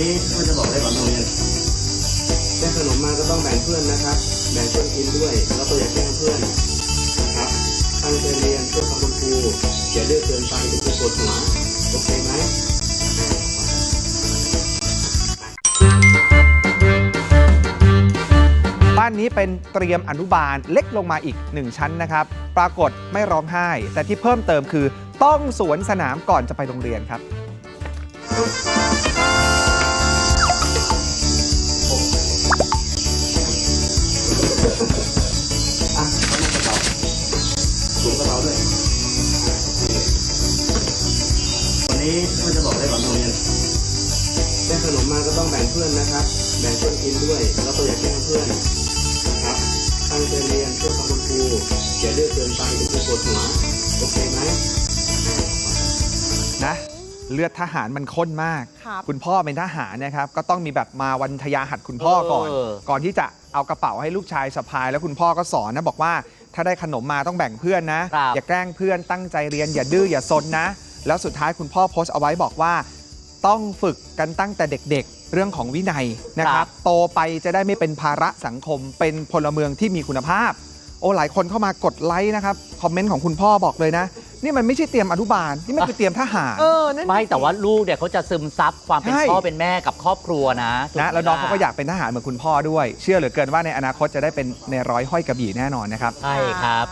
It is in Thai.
ก่อนโรงเรียนได้ขนมมาก็ต้องแบ่งเพื่อนนะครับ แบ่งเพื่อนกินด้วย แล้วก็อย่าแกล้งเพื่อนนะครับตั้งใจเรียนช่วยทำคุณครูอย่าดื้อเกินไปเดี๋ยวจะปวดหัวโอเคไหมบ้านนี้เป็นเตรียมอนุบาลเล็กลงมาอีก1ชั้นนะครับ ปรากฏไม่ร้องไห้ แต่ที่เพิ่มเติมคือต้องสวนสนามก่อนจะไปโรงเรียนครับ นนี้ก็จะบอกได้ก่อนโรงเรียนได้ขนมมาก็ต้องแบ่งเพื่อนนะครับ แบ่งเพื่อนกินด้วย แล้วก็อย่าแกล้งเพื่อนนะครับ ตั้งใจเรียนช่วยทำคุณครูอย่าดื้อเกินไปเดี๋ยวจะปวดหัวโอเคไหมนะ เลือดทหารมันข้นมาก ครับคุณพ่อเป็นทหารนะครับ ก็ต้องมีแบบมาวันทยาหัดคุณพ่อก่อน เออ ก่อนที่จะเอากระเป๋าให้ลูกชายสะพาย แล้วคุณพ่อก็สอนนะบอกว่า ถ้าได้ขนมมาต้องแบ่งเพื่อนนะ ครับอย่าแกล้งเพื่อนตั้งใจเรียนอย่าดื้ออย่าซนนะ แล้วสุดท้ายคุณพ่อโพสต์เอาไว้บอกว่า ต้องฝึกกันตั้งแต่เด็กๆ เรื่องของวินัยนะครับ โตไปจะได้ไม่เป็นภาระสังคม เป็นพลเมืองที่มีคุณภาพ โอ้หลายคนเข้ามากดไลค์นะครับ คอมเมนต์ของคุณพ่อบอกเลยนะ นี่มันไม่ใช่เตรียมอนุบาล นี่มันคือเตรียมทหาร เออนั่น ไม่สิแต่ว่าลูกเนี่ยเขาจะซึมซับความเป็นใช่ พ่อเป็นแม่กับครอบครัวนะถูกไหมนะแล้วน้องเขาก็ล่ะอยากเป็นทหารเหมือนคุณพ่อด้วย เชื่อเหลือเกินว่าในอนาคตจะได้เป็นในร้อยห้อยกระบี่แน่นอนนะครับ ใช่ครับ